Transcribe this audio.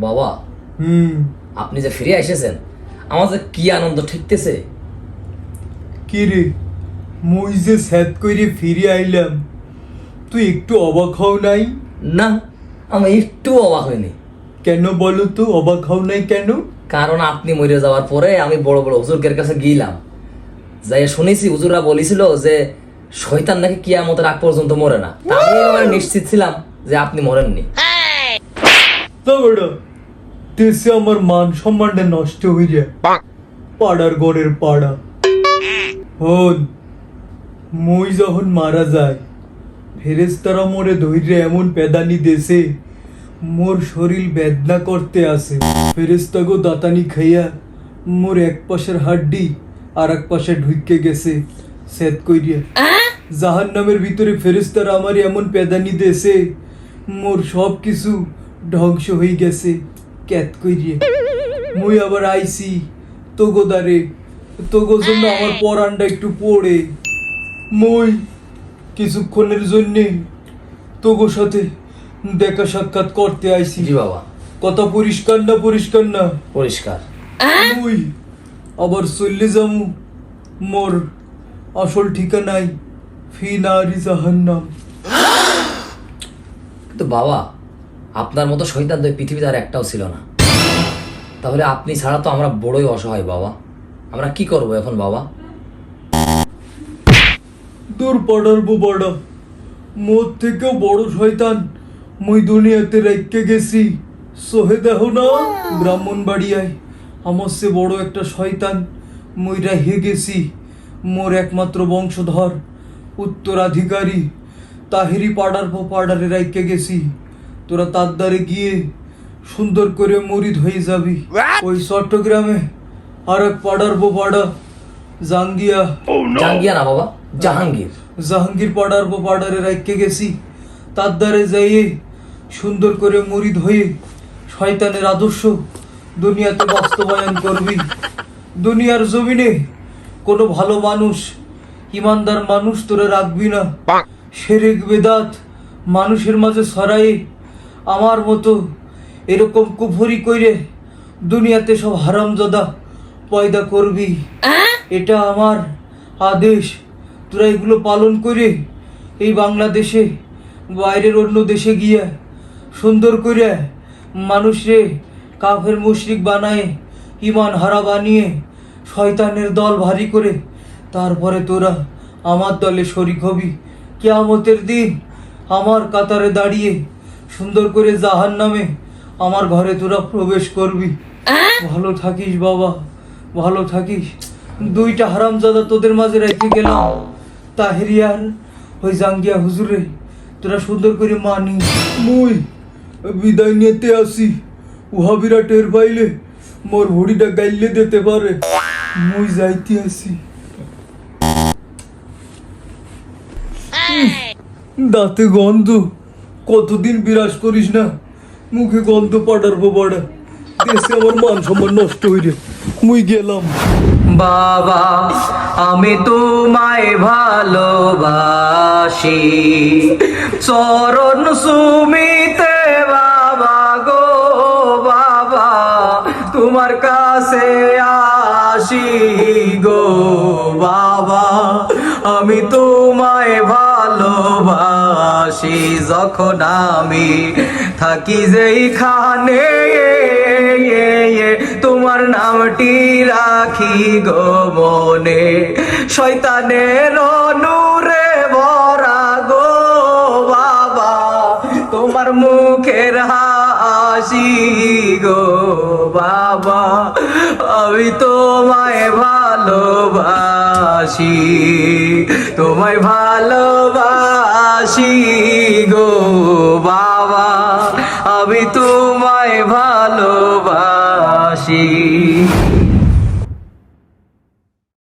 বাবা হুম। আপনি যে ফিরে এসেছেন আমার যে কি আনন্দ ঠেকতেছে? কি রে? মুই যে করে ফিরে আইলাম তুই একটু অবাক হও নাই? না আমি একটু অবাক হইনি। কেন বলো তো অবাক হও নাই কেন? কারণ আপনি মরে যাওয়ার পরে আমি বড় বড় হুজুরকের কাছে গিয়েলাম। যাই শুনেছি হুজুররা বলেছিল যে শয়তান নাকি কিয়ামতের আগ পর্যন্ত মরে না। আমি নিশ্চিত ছিলাম যে আপনি মরেননি। তা বেটা দেশে আমার মান সম্মানটা নষ্ট হয়ে যায়। পাড়ার গড়ের পাড়া। হন মই যখন মারা যায় ফেরেস্তারা মোরে ধৈর্য এমন পেদানি দেশে মোর শরীর বেদনা করতে আসে। ফেরেস্তাগো দাতানি খাইয়া মোর এক পাশের হাড্ডি আর এক পাশে ঢুকে গেছে সেদ কইরিয়া। জাহান নামের ভিতরে ফেরেস্তারা আমার এমন পেদানি দেশে মোর সব কিছু ধ্বংস হয়ে গেছে। ক্যাত কইরিয়ে। মুই আবার আইছি তোগো দারে তোগো জন্য আমার পরানটা একটু পড়ে। মুই কিছুক্ষণের জন্যে তোগো সাথে দেখা সাক্ষাৎ করতে আইছি। জি বাবা। কথা পরিষ্কার না পরিষ্কার না? পরিষ্কার। মুই আবার চললে যামু। মোর আসল ঠিকানাই ফি নারি জাহান্নাম। কিন্তু বাবা আপনার মতো শয়তান তো এই পৃথিবীতে আর একটাও ছিল না। তাহলে আপনি ছাড়া তো আমরা বড়ই অসহায়, বাবা। আমরা কি করব এখন, বাবা? দূর পড়ার বড় মোর থেকেও বড় শয়তান মুই দুনিয়াতে রেখে গেছি। সোহে দেহ না ব্রাহ্মণ বাড়িয়ায় আমার সে বড় একটা শয়তান মুই রেহে গেছি। মোর একমাত্র বংশধর, উত্তরাধিকারী, তাহেরি পাড়ার পাড়ারে রেখে গেছি। তোরা তার দ্বারে গিয়ে সুন্দর করে মরিদ হয়ে যাবি। ওই চট্টগ্রামে আর এক পাড়ার পো পাড়া জাঙ্গিয়া জাঙ্গিয়া না বাবা জাহাঙ্গীর। জাহাঙ্গীর পাড়ার বা পাড়ারে রাখতে গেছি। তার দ্বারে যাইয়ে সুন্দর করে মরিদ হয়ে শয়তানের আদর্শ দুনিয়াতে বাস্তবায়ন করবি। দুনিয়ার জমিনে কোনো ভালো মানুষ ইমানদার মানুষ তোরা রাখবি না। সেরেক বেদাত মানুষের মাঝে ছড়াই আমার মতো এরকম কুফরি কইরে দুনিয়াতে সব হারামজাদা পয়দা করবি। এটা আমার আদেশ। তোরা এগুলো পালন করে এই বাংলাদেশে বাইরের অন্য দেশে গিয়ে সুন্দর করে মানুষরে কাফের মুশরিক বানায় ইমান হারা বানিয়ে শয়তানের দল ভারী করে তারপরে তোরা আমার দলে শরিক হবি। কেয়ামতের দিন আমার কাতারে দাঁড়িয়ে সুন্দর করে জাহান নামে আমার ঘরে তোরা প্রবেশ করবি। ভালো থাকিস বাবা ভালো থাকিস। দুইটা হারামজাদা তোদের মাঝে রেখে গেলাম। তাহেরিয়ার ওই জাঙ্গিয়া হুজুরে তোরা সুন্দর করে মানি। মুই বিদায় নিতে আসি। উহা উহাবিরা টের পাইলে মোর ভুড়িটা গাইলে দিতে পারে। মুই যাইতে আসি। দাঁতে গন্ধ। কতদিন বিরাজ করিস না? মুখে গন্ধ পাড়ার পড়া দেশে আমার মান সম্মান নষ্ট হইরে মুই গেলাম। বাবা, আমি তোমায় ভালোবাসি। চরণ সুমিতে বাবা গো, বাবা, তোমার কাছে আসি গো বাবা, আমি তোমায় ভালোবাসি। যখন আমি থাকি যেইখানে, তোমার নামটি রাখি গো মনে। শয়তানের নূরে ভরা গো বাবা, তোমার মুখের ভালোবাসি গো বাবা আমি তোমায় ভালোবাসি তোমায় ভালোবাসি গো বাবা আমি তোমায় ভালোবাসি।